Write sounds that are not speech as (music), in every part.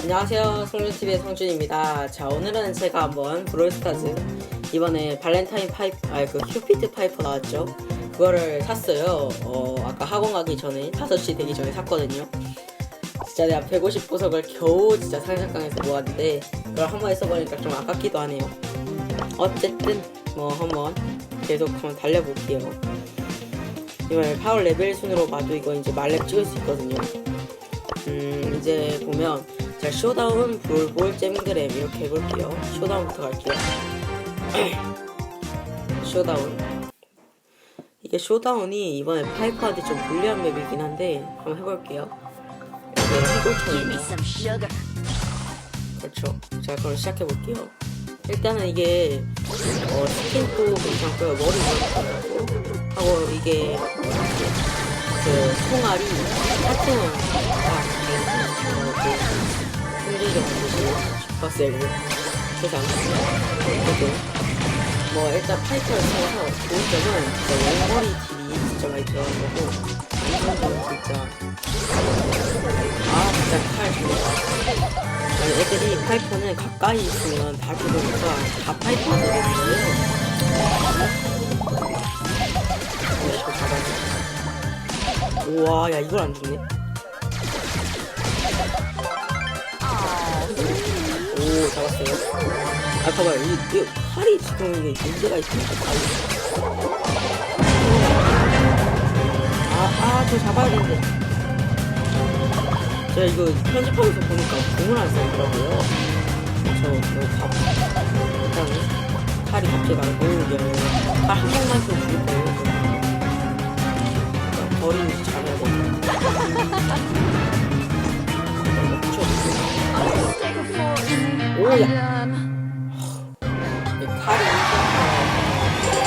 안녕하세요. 성준TV의 성준입니다. 자, 오늘은 제가 한번 브롤스타즈 이번에 발렌타인 파이프, 아, 그 큐피트 파이프 나왔죠? 그거를 샀어요. 어, 아까 학원 가기 전에, 5시 되기 전에 샀거든요. 진짜 내가 150보석을 겨우 진짜 상장강에서 모았는데, 그걸 한 번에 써보니까 좀 아깝기도 하네요. 어쨌든, 뭐, 한번 계속 한번 달려볼게요. 이번에 파워 레벨 순으로 봐도 이거 이제 말렙 찍을 수 있거든요. 음, 이제 보면 자 쇼다운 브롤볼 잼그램 이렇게 해볼게요. 쇼다운부터 갈게요. (clears throat) 쇼다운. 이게 쇼다운이 이번에 파이프한테 좀 불리한 맵이긴 한데 한번 해볼게요. 이게 sugar. 그렇죠. 자 그럼 시작해볼게요. 일단은 이게 어, 스킨도 괜찮고요. 머리 모양도 하고 이게 그 총알이 파트는 다 힘들게 만드시고 슈퍼세고 세상 그리고 뭐 일단 파이터를 찾아서 좋은 점은 진짜 원거리 딜이 진짜 많이 들어가는 거고 이분들은 진짜 아 진짜 칼 좋아 아니, 애들이 파이퍼는 가까이 있으면 다 죽으니까 다 파이퍼 되거든요 우와 야 이걸 안 죽네 오 잡았어요. 아 봐봐요. 이, 이 팔이 지금 이게 문제가 있으니까 아아저 잡아야 되는데. 제가 이거 편집하면서 보니까 공을 안 쓰더라고요. 저 이거 밥 일단 팔이 갑자기 나고 팔한 번만 좀 죽을 거예요 버리는 잘해야 돼 오, I'm 야. done. 이 칼이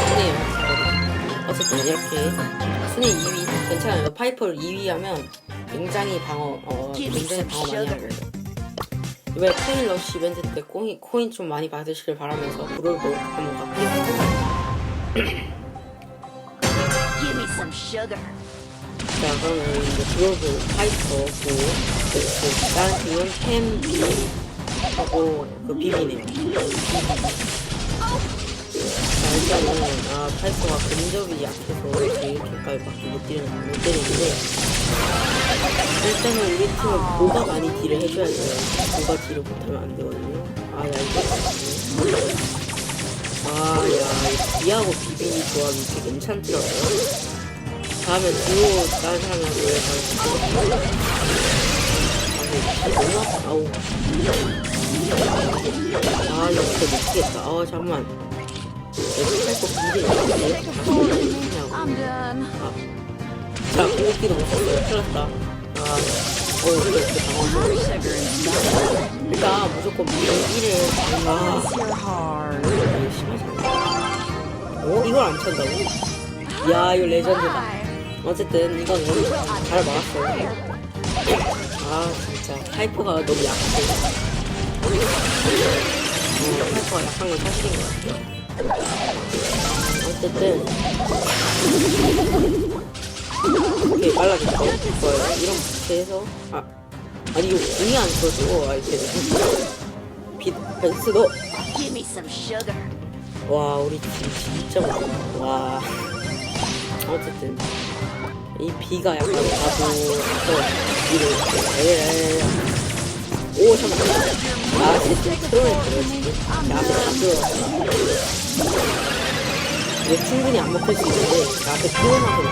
순위 어쨌든 이렇게 순위 2위 괜찮아요 파이퍼를 2위 하면 굉장히 방어 어 굉장히 방어 많이 하고 코인 러쉬 이벤트 때 코인, 코인 좀 많이 받으시길 바라면서 브롤볼 한번 갈게요. 자 그러면 이제 브롤볼 파이퍼 고 그, 다른 팀은 템 비, 하고 그 비비네 자 일단은 아 파이퍼가 근접이 약해서 이렇게까지 밖에 못 때리는 못 때리는데 일단은 우리 팀은 보가 많이 딜을 해줘야 돼요. 보가 딜을 못하면 안 되거든요. 아야 이거 아야 비하고 비비니 조합이 되게 괜찮더라고요. 다음에 듀오 다른 사람하고 해서 아니 너무 아파. 아우 아 진짜 미치겠다 아 할거 문제 있냐고 I'm done. 자 공격기도 못 썼어요 큰일 났다 아 어, 이거 이렇게 당황스러워 일단 무조건 무기를 아 않나? 어? 이걸 안 찬다고? 야 이거 레전드다 어쨌든 이거는 잘 막았어요. 아 진짜 하이퍼가 너무 약해. 어, 하이퍼가 약한 건 사실인 것 같아요. 어쨌든 이렇게 빨라졌죠. 좋아요. 이런 상태에서 아 아니 이거 공이 안 써줘. 아 이렇게 빛 벤스도 Give me some sugar. 와 우리 팀 진짜 많아 와 어쨌든 이 비가 약간 가도 위로 이렇게 오 잠깐만 나 진짜 트롤했거든 지금 나 앞에 다 들어갔어 이거 충분히 안 먹힐 수 있는데 나 앞에 트롤하고 먹거든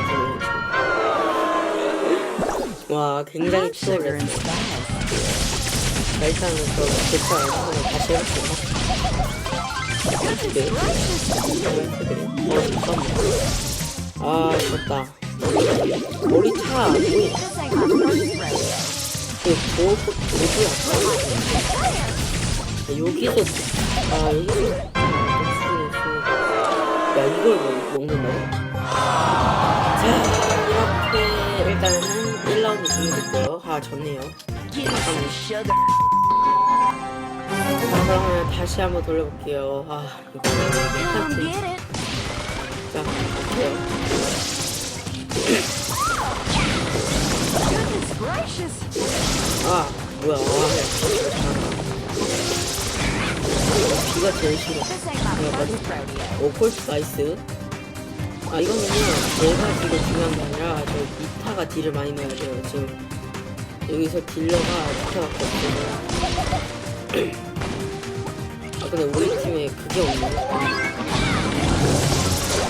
지금 와 굉장히 spice. 자 일단은 저 대처 한번 다시 해볼게요 네. 어. 아, 좋다. 머리 차. 뭐, This ain't my first race. 그, 뭐, 어디야? 여기서, 아, 여기서. 야, 이걸 먹- 먹는다고? 자, 이렇게, 일단은 1라운드 진행됐고요. 아, 좋네요. 자, 그러면 다시 한번 돌려볼게요. 아, 이거, it. 자, 볼게요. 아 뭐야 뭐 아, 와 비가 제일 싫어 아, 오폴스 나이스? 아 이거는요 내가 딜이 중요한 게 아니라 저 이타가 딜을 많이 넣어야 돼요 지금 여기서 딜러가 이타밖에 없어요. 아 근데 우리 팀에 그게 없네.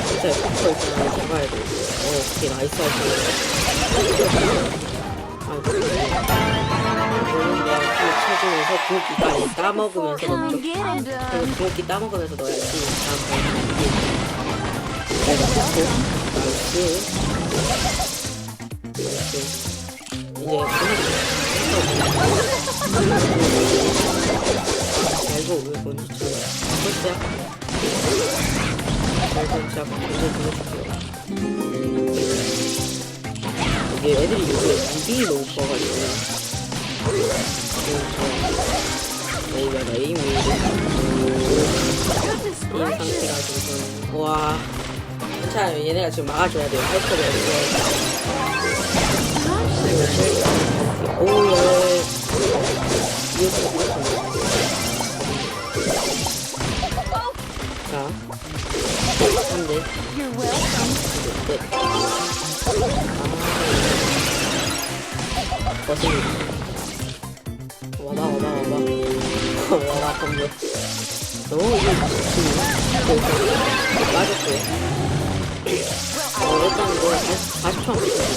진짜 폭포 있잖아 잡아야 돼. 어, 오케이 나이스 하시네 아, 찾으면서 굶기까지 따먹으면서 done. 그리고 부엌기 따먹으면서 넣어야지 내가 넣고 나이스 이제 야 이거 왜 첫째야 자 일단 제가 먼저 보내줄게요 이게 애들이 요새 무빙이 너무 좋아가지고. 지금 저 내가 에임이 Good 이 상태가 지금 와. 괜찮아요 얘네가 지금 막아줘야 돼요. 하이퍼를 해서 오예 자. 3대. You're welcome. 넷 아, 버스니 와봐 건물 너무 이게 지금 맞았고요 어, 일단 이거 40초 안 됐어요.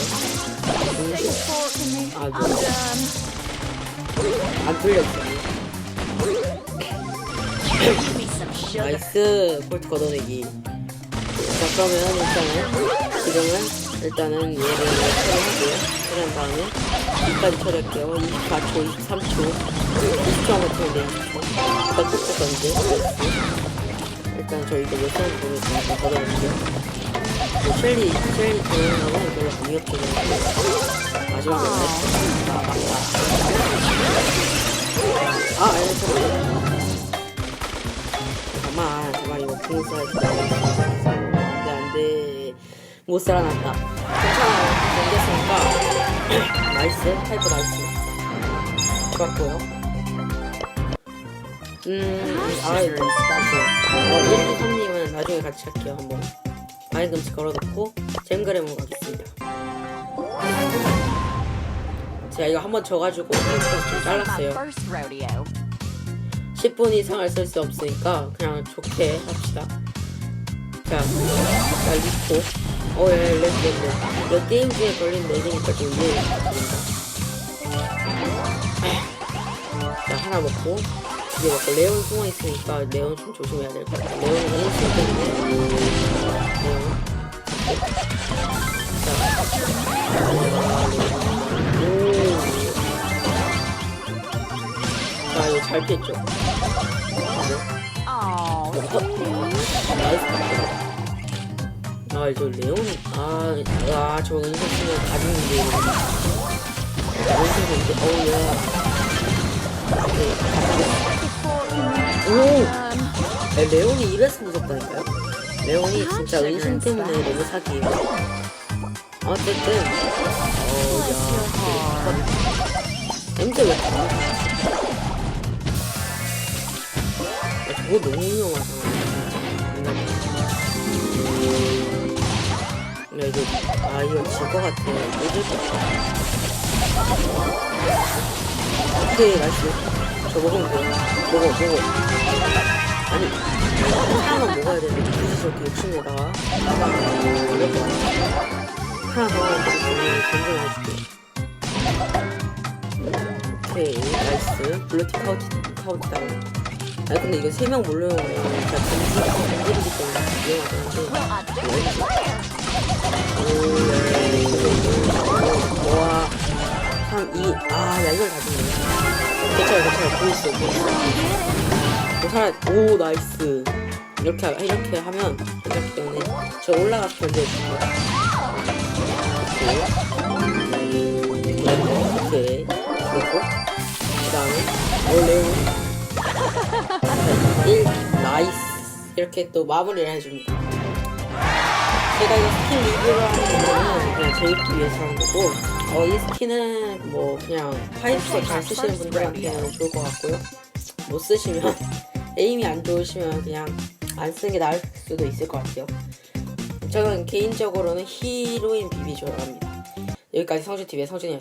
Stick a fork in me. 아, 뭐, done. 안 sugar. 나이스, 폴트 걷어내기. 자, 그러면 일단은, 지금은, 일단은 얘를 처리하고요. 처리한 다음에, 여기까지 처리할게요. 24초, 23초, 20초 한번 되는데, 20초. 일단 톡톡 던지. 일단 저 이거 몇 사람 보내서 일단 걷어낼게요. 뭐 셸리, 셸리 거는 별로 안 위협적이고, 마지막에, 아, 맞다. 아, 아니, 잠깐만. 잠깐만, 잠깐만, 이거 분사해서 못 살아난다. 괜찮아요. 넘겼으니까. 나이스, 타이프 나이스. 좋았고요. 음, 아, 일단 스타트. 어, 1, 2, 3님은 나중에 같이 할게요, 한번. 바이금치 걸어놓고, 젠그램으로 가겠습니다. 제가 이거 한번 져가지고, 좀 잘랐어요. first rodeo. 10분 이상을 쓸 수 없으니까 그냥 좋게 합시다. 자, 자 리코. 어, 예, 렉, 렉, 렉. 렉 게임 중에 걸린 렉이니까 좀 이해해 줍니다. 자, 하나 먹고. 이제 먹고, 레온 숨어 있으니까 레온 좀 조심해야 될 것 같아. 레온은 1층 때문에. 레온. 자. 오. 자, 이거 잘 피했죠? Aw, 나이스 아 이거 레온 아, 아, 저 은선 쓰면 가진데 은선 인데 어우 야 stick a fork in me. 오! 야, 레온이 이래서 무섭다니까요 레온이 진짜 은신 때문에 너무 사기예요 어쨌든. 어우야 냄새 왜? 야, 저거 너무 유명하잖아 야 이거 아 이거 질 것 같아 이길 것 같아 오케이 나이스. 저 먹으면 돼 먹어 먹어. 아니 하나만 먹어야 되는데 굳이 저렇게 것 같아 하나 더 먹으면 견제해줄게. 오케이 나이스. 블루티 카우치 카우치 다운. 아니 근데 이거 세명 몰려오면 진짜 금지이기 때문에 위험하다는데 와, 3, 2, 아, 야, 이걸 다 죽네. 괜찮아, 괜찮아. 보이스, 보이스. 오, 살아, 오, 나이스. 이렇게, 하- 이렇게 하면 괜찮기 때문에 저 올라가서 견제해줄게요. 오케이. 오케이. 그리고, 그 다음에, 어, 레오. 1, 나이스. 이렇게 또 마무리를 해줍니다. 제가 이 스킨 리뷰를 하는 거는 그냥 재밌기 위해서 하는 거고 어, 이 스킨은 뭐 그냥 파이프에 잘 쓰시는 분들한테는 좋을 것 같고요 못 쓰시면 (laughs) 에임이 안 좋으시면 그냥 안 쓰는 게 나을 수도 있을 것 같아요. 저는 개인적으로는 히로인 비비 좋아합니다. 여기까지 성주TV의 성준이었습니다.